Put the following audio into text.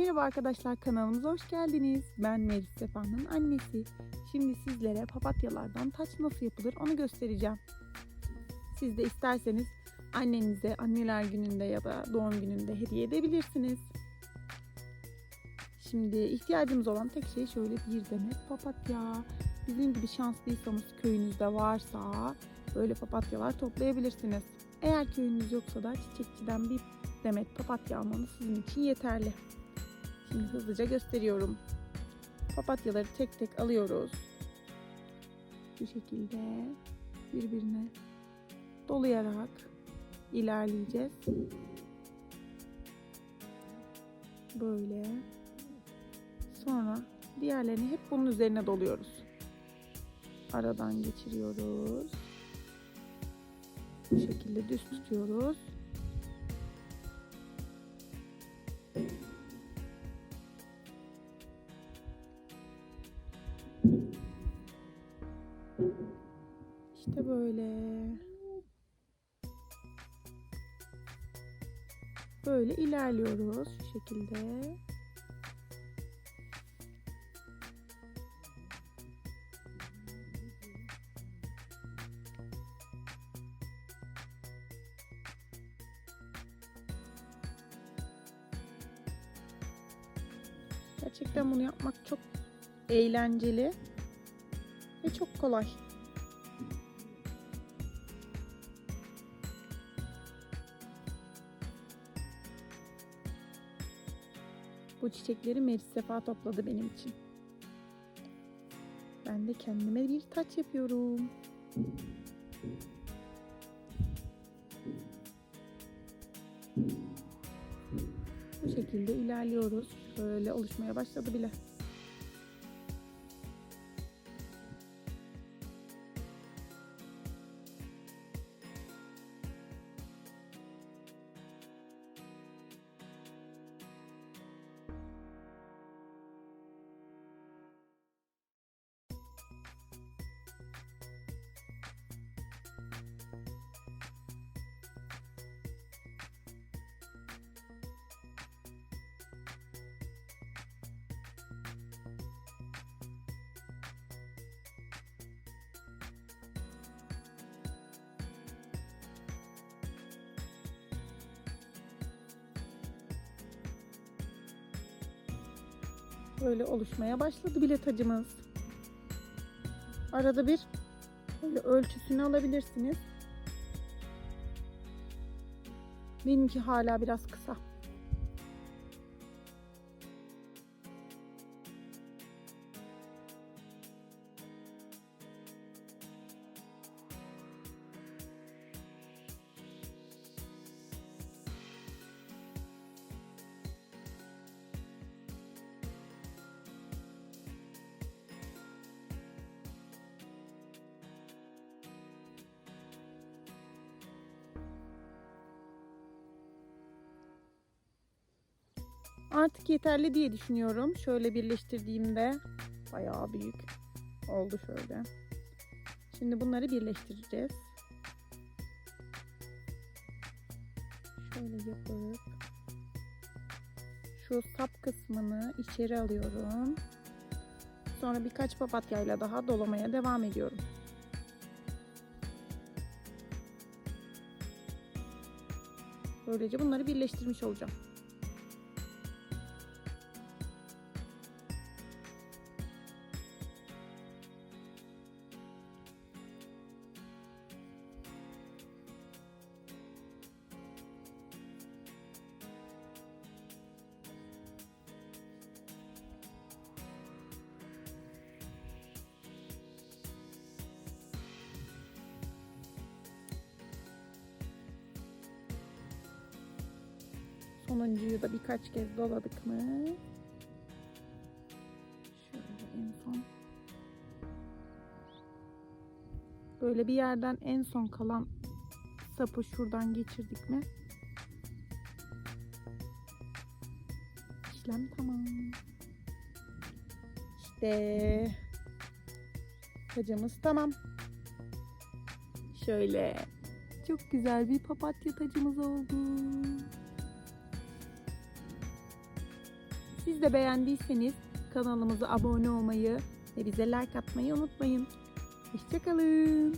Merhaba arkadaşlar kanalımıza hoş geldiniz. Ben Melis Sefa'nın annesi. Şimdi sizlere papatyalardan taç nasıl yapılır onu göstereceğim. Siz de isterseniz annenize anneler gününde ya da doğum gününde hediye edebilirsiniz. Şimdi ihtiyacımız olan tek şey şöyle bir demet papatya. Bizim gibi şanslıysanız köyünüzde varsa böyle papatyalar toplayabilirsiniz. Eğer köyünüz yoksa da çiçekçiden bir demet papatya almanız sizin için yeterli. Şimdi hızlıca gösteriyorum. Papatyaları tek tek alıyoruz. Bu şekilde birbirine dolayarak ilerleyeceğiz. Böyle. Sonra diğerlerini hep bunun üzerine doluyoruz. Aradan geçiriyoruz. Bu şekilde düz tutuyoruz. Böyle. Böyle ilerliyoruz şu şekilde. Gerçekten bunu yapmak çok eğlenceli ve çok kolay. Bu çiçekleri Meris Sefa topladı benim için. Ben de kendime bir taç yapıyorum. Bu şekilde ilerliyoruz. Şöyle oluşmaya başladı bile. Böyle oluşmaya başladı bile tacımız. Arada bir böyle ölçüsünü alabilirsiniz. Benimki hala biraz kısa. Artık yeterli diye düşünüyorum. Şöyle birleştirdiğimde bayağı büyük oldu şöyle. Şimdi bunları birleştireceğiz. Şöyle yapıp şu sap kısmını içeri alıyorum. Sonra birkaç papatyayla daha dolamaya devam ediyorum. Böylece bunları birleştirmiş olacağım. Sonuncuyu da birkaç kez doladık mı? Şöyle en son. Böyle bir yerden en son kalan sapı şuradan geçirdik mi? İşlem tamam. İşte tacımız tamam. Şöyle çok güzel bir papatya tacımız oldu. Siz de beğendiyseniz kanalımıza abone olmayı ve bize like atmayı unutmayın. Hoşçakalın.